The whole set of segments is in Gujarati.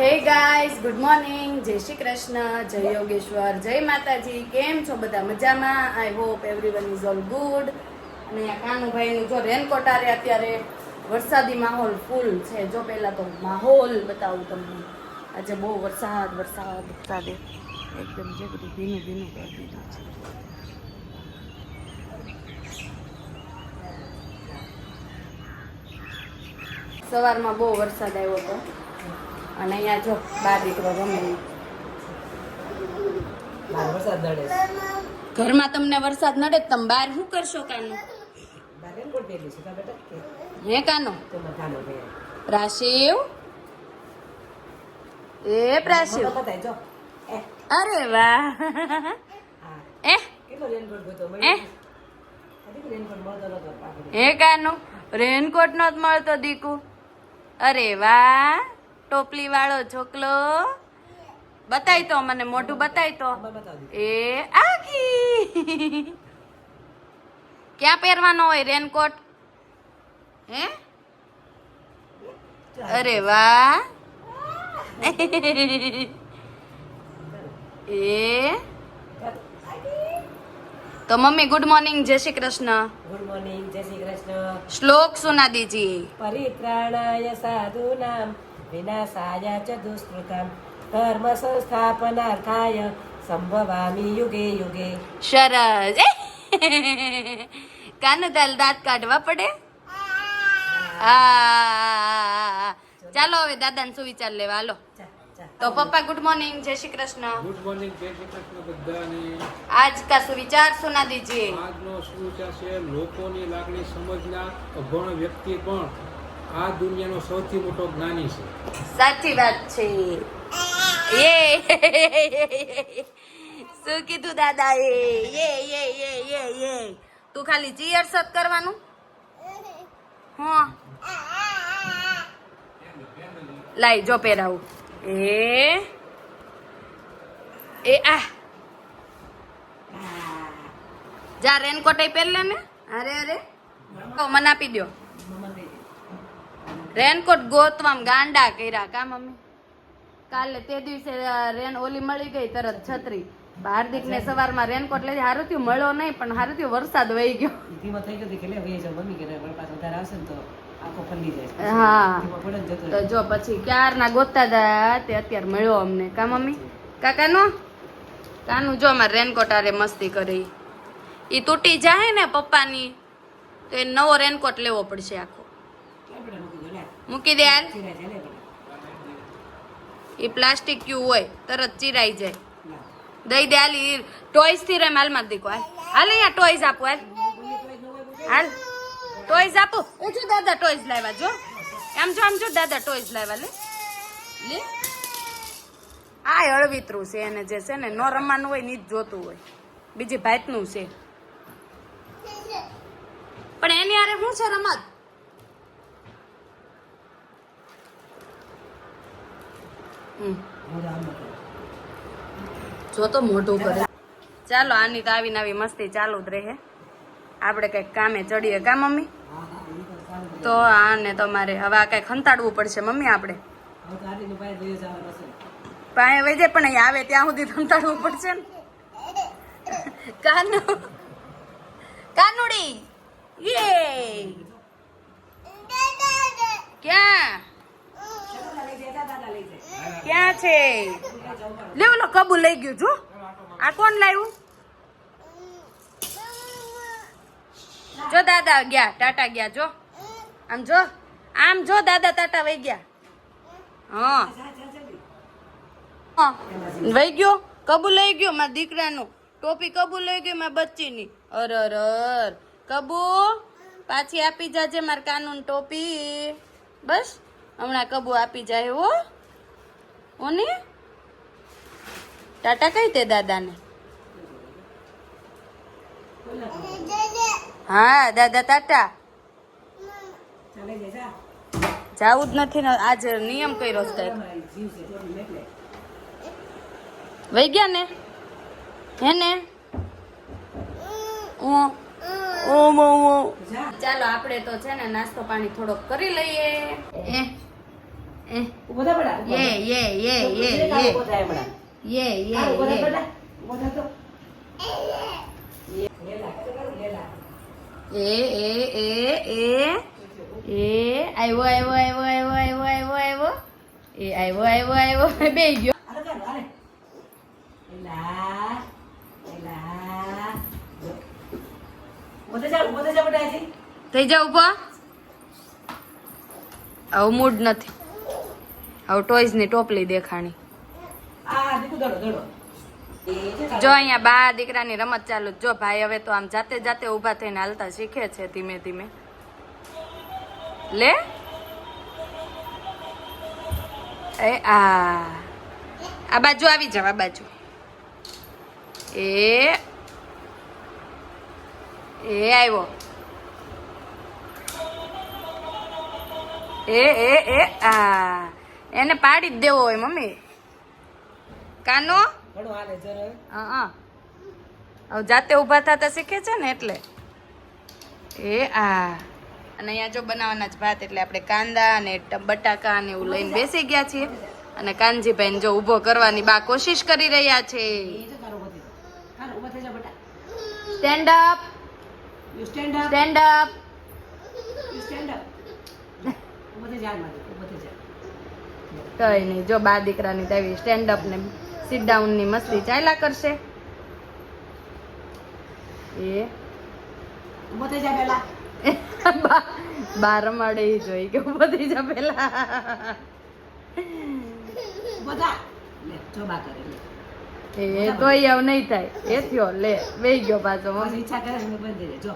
Hey guys good morning. જય શ્રી કૃષ્ણ જય યોગેશ્વર જય માતાજી. કેમ છો બધા મજામાં? I hope everyone is all good અને આ કાનુભાઈનું જો રેનકોટ આરે અત્યારે વરસાદી માહોલ ફૂલ છે. જો પહેલાં તો માહોલ બતાવું તમને. આજે બહુ વરસાદ વરસાદ. વરસાદે એકદમ જે બધું ભીનું ભીનું કરી દીધું છે. સવારમાં બહુ વરસાદ આવ્યો હતો. અને અહીંયા જો બાર દીકરો રમે વરસાદ નડે ઘરમાં તમને વરસાદ નડે તો તમે બહાર શું કરશો કાનો? હે કાનો. પ્રાશિવ? એ પ્રાશિવ. અરે વાહ. એ. હે કાનો? રેનકોટ નો જ મળતો દીકુ. અરે વાહ. ટોપલી વાળો છોકલો. બતાવી તો મને મોઢું બતાવી તો. એ આખી. ક્યાં પહેરવાનો હોય રેનકોટ? હે. અરે વાહ. એ. તો મમ્મી ગુડ મોર્નિંગ જય શ્રી કૃષ્ણ. ગુડ મોર્નિંગ જય શ્રી કૃષ્ણ. શ્લોક સુના દીજી પરિત્રાણાય સાધુનામ. વિનાશાય ચ દુષ્કૃતમ ધર્મ સંસ્થાપનાર્થાય સંભવામી યુગે યુગે સરસ કાનું તાલ દાંત કાઢવા પડે ચાલો હવે દાદાને સુવિચાર લેવા હાલો તો પપ્પા ગુડ મોર્નિંગ જય શ્રી કૃષ્ણ ગુડ મોર્નિંગ જય શ્રી કૃષ્ણ બધાને આજ કા સુવિચાર સુના દીજીએ આજનો સુવિચાર છે લોકોની લાગણી સમજના અભણ વ્યક્તિ પણ. આ દુનિયાનો સૌથી મોટો જ્ઞાની છે. સાચી વાત છે. યે. શું કીધું દાદા એ યે યે યે યે યે. તું ખાલી ચીયર જ કરવાનું? હા. લાઈ, જો પહેરાવું. એ. એ આ જા રેનકોટ પહેર લે ને. અરે અરે. મને આપી દો રેનકોટ ગોતવામ ગાંડા કર્યા. કા મમ્મી? કાલે તે દિવસે રેન ઓલી મળી ગઈ તરત છત્રી. હાર્દિક ને સવારમાં રેનકોટ લઈ હારું થયું મળ્યો નહીં પણ હારું થયું વરસાદ વહી ગયો. ધીમો થઈ ગયો કે લે વહી જાવ મમ્મી કે પાછો વધારે આવશે ને તો આખો ફરી જાય. હા. તો જો પછી ક્યારના ગોતતા હતા તે અત્યારે મળ્યો અમને. કા મમ્મી? કાકાનો? કાનું જો અમારે રેનકોટ આરે મસ્તી કરી. એ તૂટી જાય ને પપ્પાની તો એ નવો રેનકોટ લેવો પડશે આખો. મૂકી દો, લે. મૂકી દે યાર ચીરાય જાય, લે બેટા. એ પ્લાસ્ટિક ક્યુ હોય તરત ચીરાઈ જાય. દઈ દે હાલી ટોયસથી રેમ હાલમાં દીકો હાલ. હાલ અહીંયા ટોયસ આપો હાલ. હાલ. ટોયસ આપો. એ જો દાદા ટોયસ લાવ્યા જો. આમ જો આમ જો દાદા ટોયસ લાવ્યા લે. લે. આ હળવિતરું છે એને જે છે ને નો રમવાનું હોયની જ જોતું હોય. બીજી ભાતનું છે. પણ એની હારે શું છે રમત હમ મોઢા આમ મૂકી. જો તો મોઢું કરે. ચાલો, આની તો આવીને આવી મસ્તી ચાલુ જ રહે. આપણે કંઈક કામે ચડીએ કા, મમ્મી? તો આને તમારે હવે આ કંઈક ખંતાડવું પડશે, મમ્મી, આપણે. પાણી વહી જાય પણ અહીં આવે ત્યાં સુધી ખંતાડવું પડશે ને. કાનુ. કાનુડી. યે ક્યાં દાદા લઈ જાય, દાદા લઈ જાય. ક્યાં છે. લે ઓલો કબુ લઈ ગયું, જો. આ કોણ લાવ્યું જો દાદા ગયા, ટાટા ગયા, જો. આમ જો આમ જો દાદા ટાટા વહી ગયા. હા. વહી ગયો કબુ લઈ ગયો મારા દીકરાનું. ટોપી કબુ લઈ ગયો મારા બચ્ચીની. અર અર કબુ પાછી આપી જાજે મારા કાનૂન ટોપી. બસ, હમણાં કબુ આપી જાય હો. ઓને ટાટા કઈ તે દાદાને હા દાદા ટાટા. જાવું જ નથી ને આજ નિયમ કર્યો છે. વહી ગયા ને હે ને. ચાલો આપણે તો છે ને નાસ્તો પાણી થોડોક કરી લઈએ ઊભો થા બેટા, યે. યે યે યે યે થા થા બેટા. થા તો. લેલા. એ એ એ એ એ આવ્યો આવ્યો આવ્યો આવ્યો આવ્યો આવ્યો એ આવ્યો આવ્યો આવ્યો બે ગયો. થઈ જાવ ઊભો આવું મૂડ નથી આવું ટોયઝની ટોપલી દેખાણી. જો અહીંયા બા દીકરાની રમત ચાલુ જો ભાઈ હવે તો આમ જાતે જાતે ઊભા થઈને હાલતા શીખે છે ધીમે ધીમે. લે? એ આ. આ બાજુ આવી જાવ આ બાજુ. એ. એ આવ્યો. એ એ એ આ. એને પાડી જ દેવો હોય મમ્મી. કાનો? હા હવે જાતે ઊભા થતા શીખે છે ને એટલે. એ આ. અને અહીંયા જો બનાવવાના જ ભાત એટલે આપણે કાંદા અને બટાકા ને એવું લઈને બેસી ગયા છીએ. અને કાનજીભાઈ જો ઊભો કરવાની બા કોશિશ કરી રહ્યા છે. Stand up stand up. Stand up. Stand up You stand up. ઊભો થઈ જા હાલમાં, ઊભો થઈ જા. કઈ નહીં. જો બા દીકરાની તેવી સ્ટેન્ડ અપ ને સિટ ડાઉનની મસ્તી ચાલ્યા કરશે. એ. બા રમાડે જોઈ કે થઈ જા પેલા. એ તો આવ નહીં થાય. એ થયો લે બે ગયો પાછો ઈચ્છા કરે બંધ જો.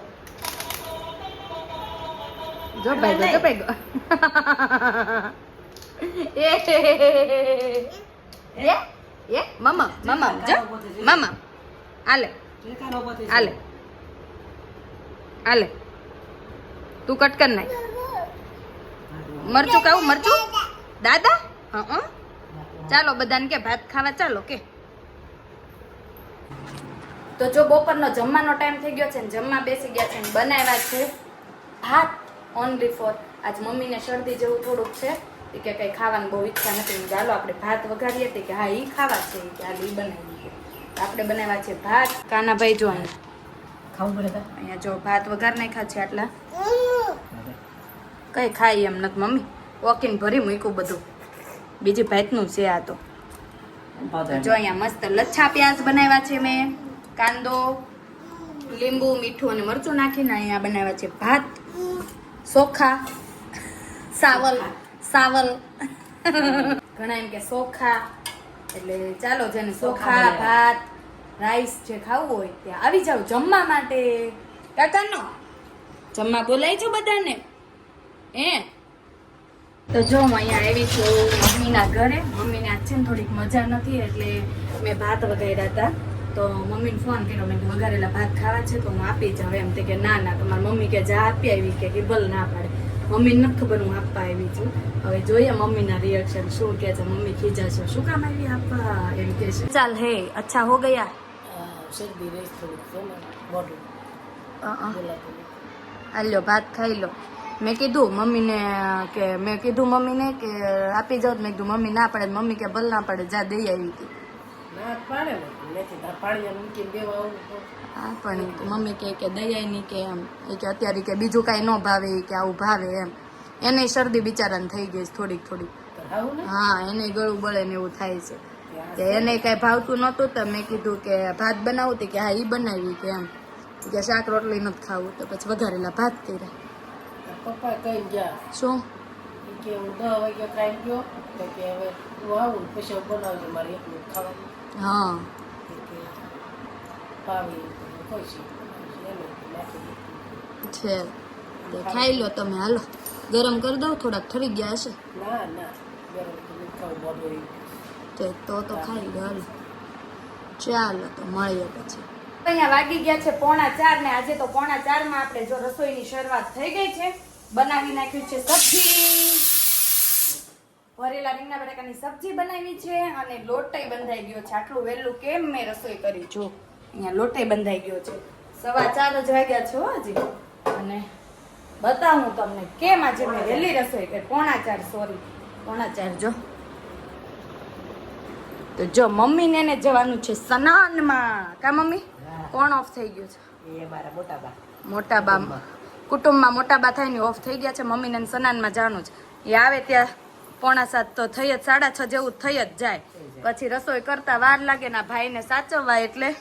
જો ભાઈ ગયો જો ભાઈ ગયો. એ એ મમ્મા મમ્મા જો મમ્મા આલે. આલે આલે તું કટ કર નાખ મરચું ખાવું? મરચું? દાદા? હા ચાલો બધાને કે ભાત ખાવા ચાલો કે. તો જો બપોરનો જમવાનો ટાઈમ થઈ ગયો છે ને જમવા બેસી ગયા છે ને બનાવ્યા છે ભાત ઓનલી ફોર આજ મમ્મીને શરદી જેવું થોડુંક છે. એ કે કંઈ ખાવાની બહુ ઈચ્છા નથી. મેં કીધું આપણે ભાત વઘારીએ તે કે હા એ ખાવા છે. કે હાલ એ બનાવી આપણે બનાવ્યા છે ભાત. કાનાભાઈ જો અહીંયા. ખાવું પડે અહીંયા જો ભાત વઘાર નાખ્યા છે આટલા. કંઈ ખાઈ એમ નથી મમ્મી. વોકિંગ ભરી મૂક્યું બધું. બીજી ભાતનું છે આ તો. જો અહીંયા મસ્ત લચ્છા પ્યાજ બનાવ્યા છે મેં. કાંદો લીંબુ મીઠું અને મરચું નાખીને અહીંયા બનાવ્યા છે ભાત. ચોખા સાવલ. સાવલ. ઘણા એમ કે સોખા એટલે ચાલો જેને ચોખા ભાત રાઈસ જે ખાવું હોય ત્યાં આવી જાવ જમવા માટે. કાકાનો. જમવા બોલાય છો બધાને? હે? તો જો હું અહીંયા આવી છું મમ્મીના ઘરે. મમ્મીને આજ છે ને થોડીક મજા નથી એટલે મેં ભાત વગાડ્યા હતા. તો મમ્મીને ફોન કર્યો. મેં વઘારેલા ભાત ખાવા છે તો હું આપી જાઉં. એમ તે કે ના ના તમારી મમ્મી કે જા આપી આવી. કે ભલ ના પાડે. મમ્મીને નથી ખબર હું આપવા આવી છું. હવે જોઈએ મમ્મીના રિએક્શન શું કે છે? મમ્મી ખીજાશે શું કામ આવી આપવા એમ કે છે? ચાલ હે અચ્છા હો ગયા. શરદી રહી થોડીક છે હાલ્યો ભાત ખાઈ લો. મેં કીધું મમ્મીને કે મેં કીધું મમ્મીને કે આપી જાઉં મેં કીધું મમ્મી ના પડે. મમ્મી કે ભલ ના પડે જા દઈ આવી. હતી ના પાડે નથી પાણી મૂકીને દેવા આવું હા પણ કે મમ્મી કહે કે દઈ આવી નહીં કે એમ. એ કે અત્યારે કે બીજું કાંઈ ન ભાવે કે આવું ભાવે એમ. એને શરદી બિચારાને થઈ ગઈ છે થોડીક થોડીક. હા એને ગળું બળે ને એવું થાય છે. કે એને કાંઈ ભાવતું નહોતું તો મેં કીધું કે ભાત બનાવું તે કે હા એ બનાવી કે એમ. કે શાક રોટલી નથી ખાવું તો પછી વઘારેલા ભાત કર્યા. પપ્પા કઈ ગયા? શું? કે હું દસ વાગે કાંઈ ગયો તો કે હવે તું આવું પછી બનાવજો મારે એકલું ખાવાનું. હા. ઈ કે પાવી કોઈ છે. ખાઈ લો તમે. હાલો. ગરમ કરી દઉં. થોડાક ઠરી ગયા હશે. તો તો ખાઈ લો. હાલો. ચાલો તો મળીએ પછી. અહીંયા વાગી ગયા છે પોણા ચાર ને આજે તો પોણા ચારમાં આપણે જો રસોઈની શરૂઆત થઈ ગઈ છે. બનાવી નાખ્યું છે સબ્જી. ભરેલા રીંગણા બટાકાની સબ્જી બનાવી છે અને લોટ બંધાઈ ગયો છે. આટલું વહેલું કેમ મેં રસોઈ કરી? જો. અહીંયા લોટે બંધાઈ ગયો છે. સવા ચાર જ વાગ્યા છો હજી. અને બતાવું તમને કેમ આજે મેં વહેલી રસોઈ કરી. પોણા ચાર સોરી પોણા ચાર જો. તો જો મમ્મી ને એને જવાનું છે સનાનમાં. કા મમ્મી? કોણ ઓફ થઈ ગયું છે. એ મારા મોટા બા. મોટા બા. કુટુંબમાં મોટા બા થાય ને ઓફ થઈ ગયા છે. મમ્મીને ને સનાનમાં જવાનું છે. એ આવે ત્યાં પોણા સાત તો થઈ જ સાડા છ જેવું થઈ જ જાય. પછી રસોઈ કરતા વાર લાગે ના ભાઈને સાચવવા એટલે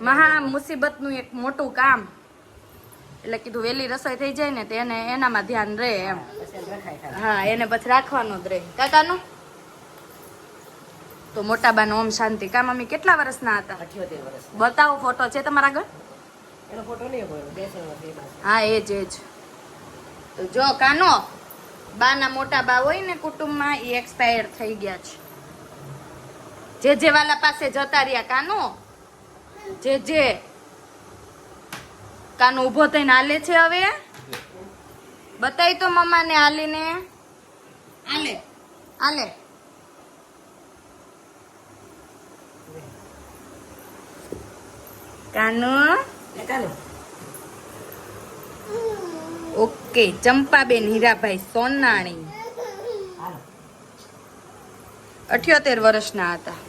મહા મુસીબતનું એક મોટું કામ. એટલે કીધું વહેલી રસોઈ થઈ જાય ને તો એને એનામાં ધ્યાન રહે એમ. હા એને પછી રાખવાનું જ રહે. કાકાનું? તો મોટા બાનું ઓમ શાંતિ. કા મમ્મી કેટલા વર્ષના હતા? બતાવો ફોટો છે તમારા આગળ? હા એ જ એ જ. તો જો કાનો બાના મોટા બા હોય ને કુટુંબમાં એ એક્સપાયર થઈ ગયા છે. જે જે વાલા પાસે જતા રહ્યા કાનો જે જે કાનો ઊભો થઈને હાલે છે હવે. બતાવી તો મમ્માને હાલીને. હાલે. હાલે. કાનુ. ઓકે ચંપાબેન હીરાભાઈ સોનાણી. અઠ્યોતેર વર્ષના હતા.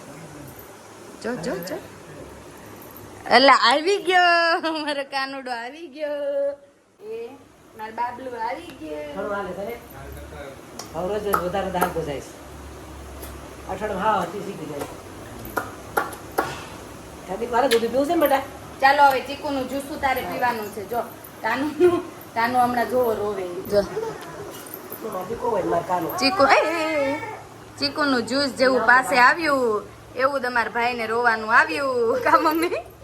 જો જો જો. એટલે આવી ગયો. મારો કાનુડો આવી ગયો. એ મારો બાબલું આવી ગયો. ઘણું હાલે તને હવે રોજ રોજ વધારે દાળ ગોજાઈશ અઠવાડિયું હા હતી શીખી જાય ખાલી મારે દૂધ પીવું છે ને બેટા? ચાલો હવે ચીકુનું જ્યુસું તારે પીવાનું છે. જો કાનુનું કાનુ હમણાં જોવો રોવે. જો. કાનો ચીકુ. ચીકુનું જ્યુસ જેવું પાસે આવ્યું. એવું તમારા ભાઈને રોવાનું આવ્યું. કા મમ્મી? કાનો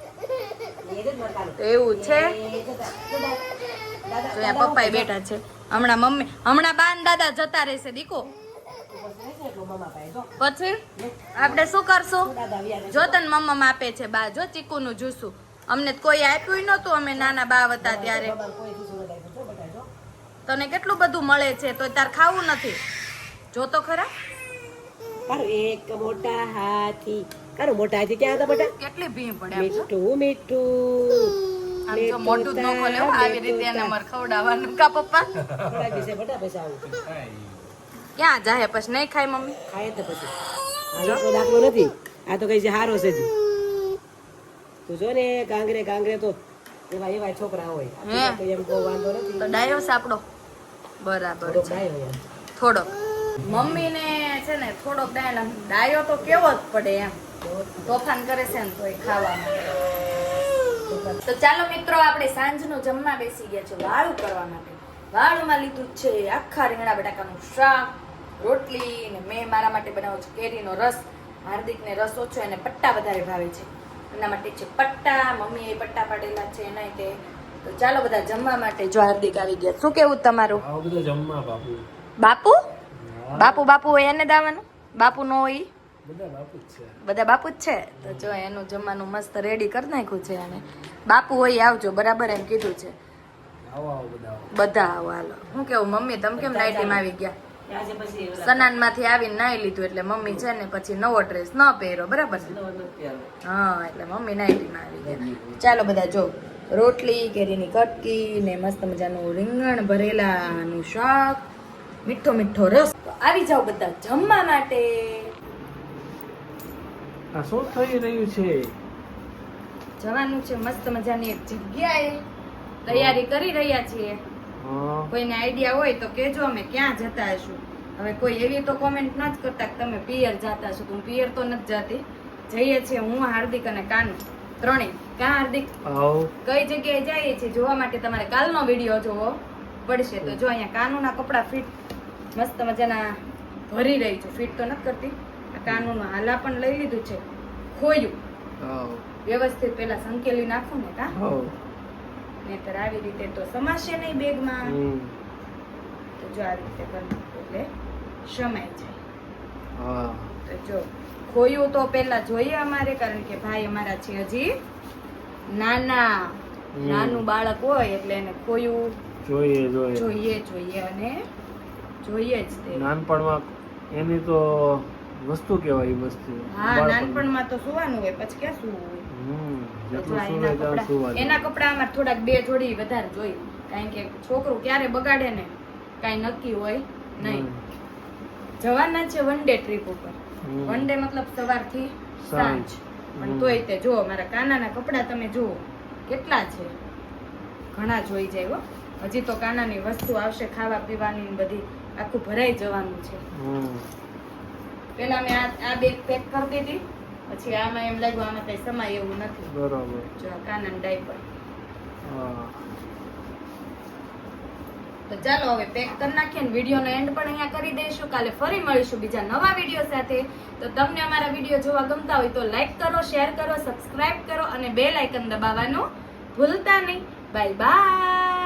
એવું છે? એ જતા જતા. તો અહીંયા પપ્પા બેઠા છે. હમણાં મમ્મી હમણાં બા ને દાદા જતા રહેશે, દીકો. પછી? આપણે શું કરશું? જો તને મમ્મા માપે છે બા, જો ચીકુનું જુસું અમને કોઈ આપ્યું નહોતું, અમે નાના બા હતા ત્યારે. તને કેટલું બધું મળે છે, તો તાર ખાવું નથી. જો તો ખરા એક મોટા હાથી. કારો મોટા હાથી ક્યાં હતા બેટા? કેટલી ભીમ પડે. મીઠું મીઠું. આમ જો મોટું ન ખોલે આવી રીતે એને મારે ખવડાવવાનું કા પપ્પા? થોડા દિવસે બેટા પૈસા આવું ક્યાં જાય પછી? નહીં ખાય મમ્મી? ખાય તો પછી. આ તો દાખલો નથી. આ તો કઈ હારો છે જી તું જો ને ગાંગરે ગાંગરે તો એવા એવા છોકરા હોય. તો એમ બહુ વાંધો નથી. તો ડાયો સાપડો બરાબર થોડોક મમ્મી ને મમ્મીને છે ને થોડોક ડાયો તો કેવો જ પડે એમ. તોફાન કરે છે ને તોય ખાવામાં. તો ચાલો મિત્રો આપણે સાંજનું જમવા બેસી ગયા છે વાળું કરવા માટે. વાળુંમાં લીધું છે આખા રીંગણા બટાકાનું શાક રોટલી ને મેં મારા માટે બનાવો છું કેરીનો રસ. હાર્દિકને રસ ઓછો એને પટ્ટા વધારે ભાવે છે. એના માટે છે પટ્ટા મમ્મીએ પટ્ટા પાડેલા છે એના તે તો ચાલો બધા જમવા માટે જો હાર્દિક આવી ગયા. શું કેવું તમારું? જમવા બાપુ. બાપુ? બાપુ બાપુ હોય એને દાવાનું? બાપુ નો હોય? બધા બાપુ જ છે. તો જો એનું જમવાનું મસ્ત રેડી કરી નાખ્યું છે અને બાપુ હોય આવજો બરાબર એમ કીધું છે. આવો આવો બધા આવો. હાલો. હું કેવું મમ્મી તમે કેમ નાઇટીમાં આવી ગયા? આજે પછી ઓલા સનાનમાંથી આવીને નાઈ લીધું એટલે મમ્મી છે ને પછી નવો ડ્રેસ ન પહેરો બરાબર. હા એટલે મમ્મી નાઇટીમાં આવી ગયા. ચાલો બધા જો રોટલી કેરીની કટકી ને મસ્ત મજાનું રીંગણ ભરેલાનું શાક મીઠો મીઠો રસ. તો આવી જાઓ બધા જમવા માટે. આ શું થઈ રહ્યું છે? જવાનું છે મસ્ત મજાની એક જગ્યાએ તૈયારી કરી રહ્યા છીએ. કોઈને આઈડિયા હોય તો કેજો અમે ક્યાં જતા હશું. હવે કોઈ એવી તો કોમેન્ટ ન જ કરતા કે તમે પિયર જતા છો હું પિયર તો નથી જતી. જઈએ છીએ હું હાર્દિક અને કાનુ. ત્રણેય. ક્યાં હાર્દિક? કઈ જગ્યાએ જઈએ છીએ? જોવા માટે તમારે કાલનો વીડિયો જોવો. પડશે તો જો અહીંયા કાનુના કપડાં ફિટ મસ્ત મજાના ભરી રહી છું. ફિટ તો નથી કરતી. આ કાનુનું હાલા પણ લઈ લીધું છે. ખોયું. વ્યવસ્થિત પેલા સંકેલી નાખું ને કા? નહીતર આવી રીતે તો સમાશે નહીં બેગમાં. તો જો આવી રીતે એટલે સમાય જાય. તો જો ખોયું તો પેલા જોઈએ અમારે કારણ કે ભાઈ અમારા છે હજી નાના. નાનું બાળક હોય એટલે એને ખોયું. જોઈએ જોઈએ. જોઈએ જોઈએ અને જોઈએ જ નાનપણમાં એની તો વસ્તુ કહેવાય એ વસ્તુ. હા નાનપણમાં તો સુવાનું હોય પછી ક્યાં સુવું હોય? એના કપડાં અમારે થોડાક બે જોડી વધારે જોઈ. કારણ કે છોકરું ક્યારે બગાડે ને કાંઈ નક્કી હોય નહીં. જવાના છે વન ડે ટ્રીપ ઉપર. વન ડે મતલબ સવારથી સાંજ. સાંજ. પણ. તોય તે જો મારા કાનાના કપડા તમે જુઓ. કેટલા છે? ઘણા જોઈ જાય હો. હજી તો કાનાની વસ્તુ આવશે ખાવા પીવાની બધી. આખું ભરાઈ જવાનું છે. પેલા મેં આ આ બેગ પેક કરી દીધી. પછી આમાં એમ લાગ્યું આમાં કઈ સમાય એવું નથી. બરાબર. જો કાનન ડાયપર. તો ચાલો હવે પેક કરી નાખીએ ને વિડીયોનો એન્ડ પણ અહીંયા કરી દઈશું. કાલે ફરી મળીશું બીજા નવા વીડિયો સાથે. તો તમને અમારા વીડિયો જોવા ગમતા હોય તો લાઈક કરો શેર કરો સબસ્ક્રાઇબ કરો અને બેલ આઇકન દબાવવાનું ભૂલતા નહીં. Bye bye